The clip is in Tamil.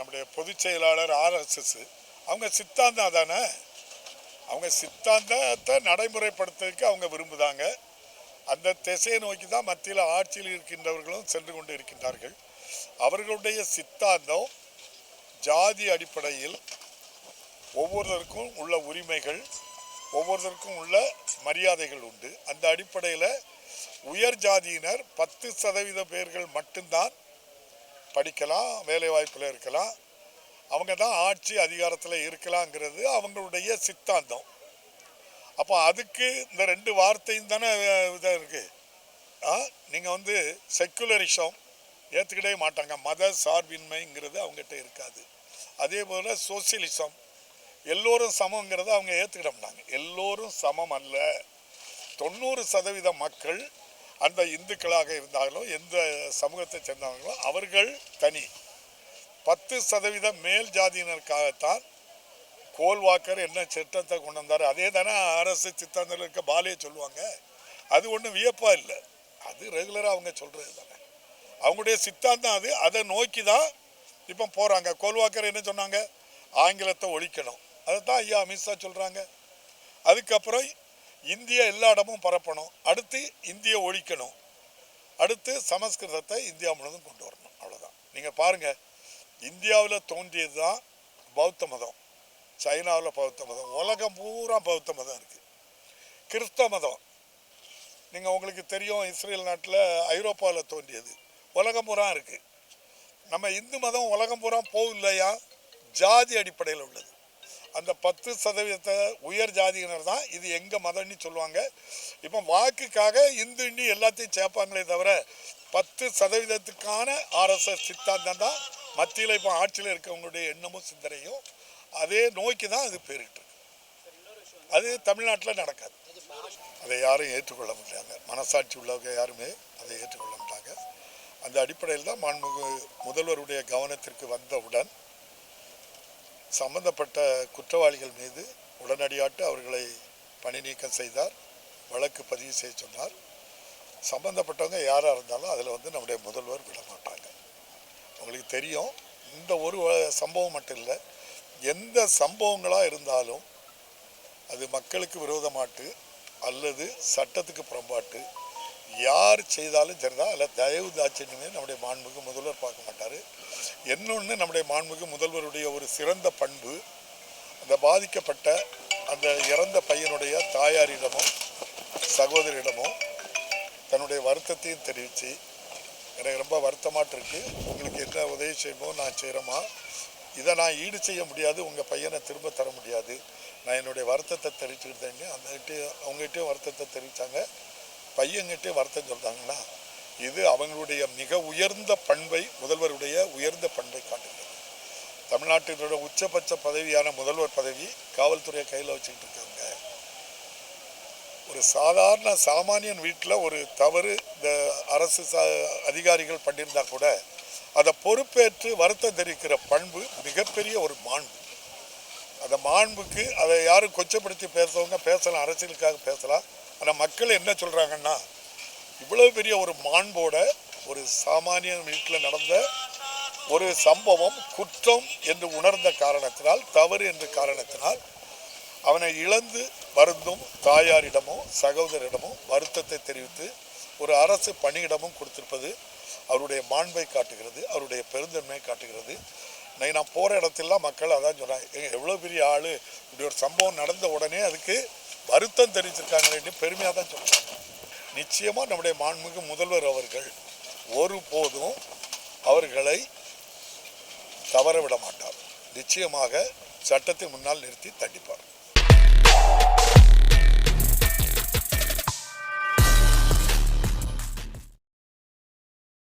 நம்முடைய பொதுச் செயலாளர் ஆர்எஸ்எஸ் அவங்க சித்தாந்தம் அதானே அவங்க சித்தாந்தத்தை நடைமுறைப்படுத்துறதுக்கு அவங்க விரும்புதாங்க. அந்த திசையை நோக்கி தான் மத்தியில் ஆட்சியில் இருக்கின்றவர்களும் சென்று கொண்டு இருக்கின்றார்கள். அவர்களுடைய சித்தாந்தம் ஜாதி அடிப்படையில் ஒவ்வொருத்தருக்கும் உள்ள உரிமைகள் ஒவ்வொருத்தருக்கும் உள்ள மரியாதைகள் உண்டு. அந்த அடிப்படையில் உயர் ஜாதியினர் பத்து சதவீத பேர்கள் மட்டும்தான் படிக்கலாம் வேலைவாய்ப்பில் இருக்கலாம். அவங்க தான் ஆட்சி அதிகாரத்தில் இருக்கலாங்கிறது அவங்களுடைய சித்தாந்தம். அப்போ அதுக்கு இந்த ரெண்டு வார்த்தையும் தானே இதாக இருக்குது ஆ நீங்கள் வந்து செக்குலரிசம் ஏற்றுக்கிட்டே மாட்டாங்க. மத சார்பின்மைங்கிறது அவங்ககிட்ட இருக்காது. அதே போல் சோசியலிசம் எல்லோரும் சமங்கிறத அவங்க ஏற்றுக்கிட மாட்டாங்க. எல்லோரும் சமம் அல்ல. தொண்ணூறு சதவீத மக்கள் அந்த இந்துக்களாக இருந்தாலும் எந்த சமூகத்தை சேர்ந்தவங்களோ அவர்கள் தனி. பத்து சதவீதம் மேல் ஜாதியினருக்காகத்தான் கோல்வாக்கர் என்ன சட்டத்தை கொண்டு வந்தார் அதே தானே அரசு சித்தாந்தத்தில் இருக்க பாலே சொல்லுவாங்க. அது ஒன்றும் வியப்பாக இல்லை. அது ரெகுலராக அவங்க சொல்கிறது தானே. அவங்களுடைய சித்தாந்தம் அது. அதை நோக்கி தான் இப்போ போகிறாங்க கோல்வாக்கர் என்ன சொன்னாங்க? ஆங்கிலத்தை ஒழிக்கணும். அதை தான் ஐயா அமித்ஷா சொல்கிறாங்க அதுக்கப்புறம் இந்தியா எல்லா இடமும் பரப்பணும். அடுத்து இந்திய ஒழிக்கணும். அடுத்து சமஸ்கிருதத்தை இந்தியா முழுவதும் கொண்டு வரணும். அவ்வளோதான் நீங்கள் பாருங்கள் இந்தியாவில் தோன்றியது தான் பௌத்த மதம். சைனாவில் பௌத்த மதம். உலகம் பூரா பௌத்த மதம் இருக்குது கிறிஸ்தவ மதம். நீங்கள் உங்களுக்கு தெரியும் இஸ்ரேல் நாட்டில் ஐரோப்பாவில் தோன்றியது. உலகம் பூரா இருக்குது நம்ம இந்து மதம் உலகம் பூரா போகும் இல்லையா ஜாதி அடிப்படையில் உள்ளது. அந்த பத்து சதவீதத்தை உயர் ஜாதியினர் தான் இது எங்கள் மதம்னு சொல்லுவாங்க. இப்போ வாக்குக்காக இந்து இன்னி எல்லாத்தையும் சேர்ப்பாங்களே தவிர பத்து சதவீதத்துக்கான ஆர்எஸ்எஸ் சித்தாந்தம் தான் மத்தியில் இப்போ ஆட்சியில் இருக்கவங்களுடைய எண்ணமும் சிந்தனையும் அதே நோக்கி தான் அது பேரிட்டு அது தமிழ்நாட்டில் நடக்காது. அதை யாரும் ஏற்றுக்கொள்ள முடியாங்க மனசாட்சி உள்ளவங்க யாருமே அதை ஏற்றுக்கொள்ள மாட்டாங்க. அந்த அடிப்படையில் தான் மாண்புமிகு முதல்வருடைய கவனத்திற்கு வந்தவுடன் சம்பந்தப்பட்ட குற்றவாளிகள் மீது உடனடியாட்டு அவர்களை பணி நீக்கம் செய்தார். வழக்கு பதிவு செய்ய சொன்னார். சம்பந்தப்பட்டவங்க யாராக இருந்தாலும் அதில் வந்து நம்முடைய முதல்வர் விட மாட்டாங்க. உங்களுக்கு தெரியும் இந்த ஒரு சம்பவம் மட்டும் இல்லை எந்த சம்பவங்களாக இருந்தாலும் அது மக்களுக்கு விரோதமாட்டு அல்லது சட்டத்துக்கு புறம்பாட்டு யார் செய்தாலும் சரிதான். அதில் தயவு தாட்சியமே நம்முடைய மாண்புக்கு முதல்வர் பார்க்க மாட்டார். இன்னொன்று நம்முடைய மாண்புக்கு முதல்வருடைய ஒரு சிறந்த பண்பு அந்த பாதிக்கப்பட்ட அந்த இறந்த பையனுடைய தாயாரிடமோ சகோதரிடமோ தன்னுடைய வருத்தத்தையும் தெரிவித்து எனக்கு ரொம்ப வருத்தமாட்டு இருக்குது உங்களுக்கு என்ன உதவி செய்யுமோ நான் செய்கிறோமா இதை நான் ஈடு செய்ய முடியாது உங்கள் பையனை திரும்ப தர முடியாது. நான் என்னுடைய வருத்தத்தை தெரிவிச்சுக்கிட்டேன்னு அந்தகிட்டையும் அவங்ககிட்டயும் வருத்தத்தை தெரிவித்தாங்க பையன்கிட்டயும் வருத்தம் சொல்கிறாங்கன்னா இது அவங்களுடைய மிக உயர்ந்த பண்பை முதல்வருடைய உயர்ந்த பண்பை காட்டுகிறது. தமிழ்நாட்டினோட உச்சபட்ச பதவியான முதல்வர் பதவி காவல்துறையை கையில் வச்சுக்கிட்டு இருக்காங்க. ஒரு சாதாரண சாமானியன் வீட்டில் ஒரு தவறு இந்த அரசு அதிகாரிகள் பண்ணியிருந்தா கூட அதை பொறுப்பேற்று வருத்தம் தெரிவிக்கிற பண்பு மிகப்பெரிய ஒரு மாண்பு. அந்த மாண்புக்கு அதை யாரும் கொச்சப்படுத்தி பேசுறவங்க பேசலாம் அரசியலுக்காக பேசலாம். ஆனால் மக்கள் என்ன சொல்கிறாங்கன்னா இவ்வளோ பெரிய ஒரு மாண்போட ஒரு சாமானிய வீட்டில் நடந்த ஒரு சம்பவம் குற்றம் என்று உணர்ந்த காரணத்தினால் தவறு என்ற காரணத்தினால் அவனை இழந்து வருந்தும் தாயாரிடமோ சகோதரிடமோ வருத்தத்தை தெரிவித்து ஒரு அரசு பணியிடமும் கொடுத்திருப்பது அவருடைய மாண்பை காட்டுகிறது அவருடைய பெருந்தன்மையை காட்டுகிறது. நான் போகிற இடத்துலலாம் மக்கள் அதான் சொன்னாங்க எவ்வளோ பெரிய ஆள் இப்படி ஒரு சம்பவம் நடந்த உடனே அதுக்கு வருத்தம் தெரிவிச்சிருக்காங்களேன்னு பெருமையாக தான் சொல்கிறாங்க நிச்சயமாக நம்முடைய மாண்புமிகு முதல்வர் அவர்கள் ஒருபோதும் அவர்களை தவற விட மாட்டார். நிச்சயமாக சட்டத்தின் முன்னால் நிறுத்தி தண்டிப்பார்.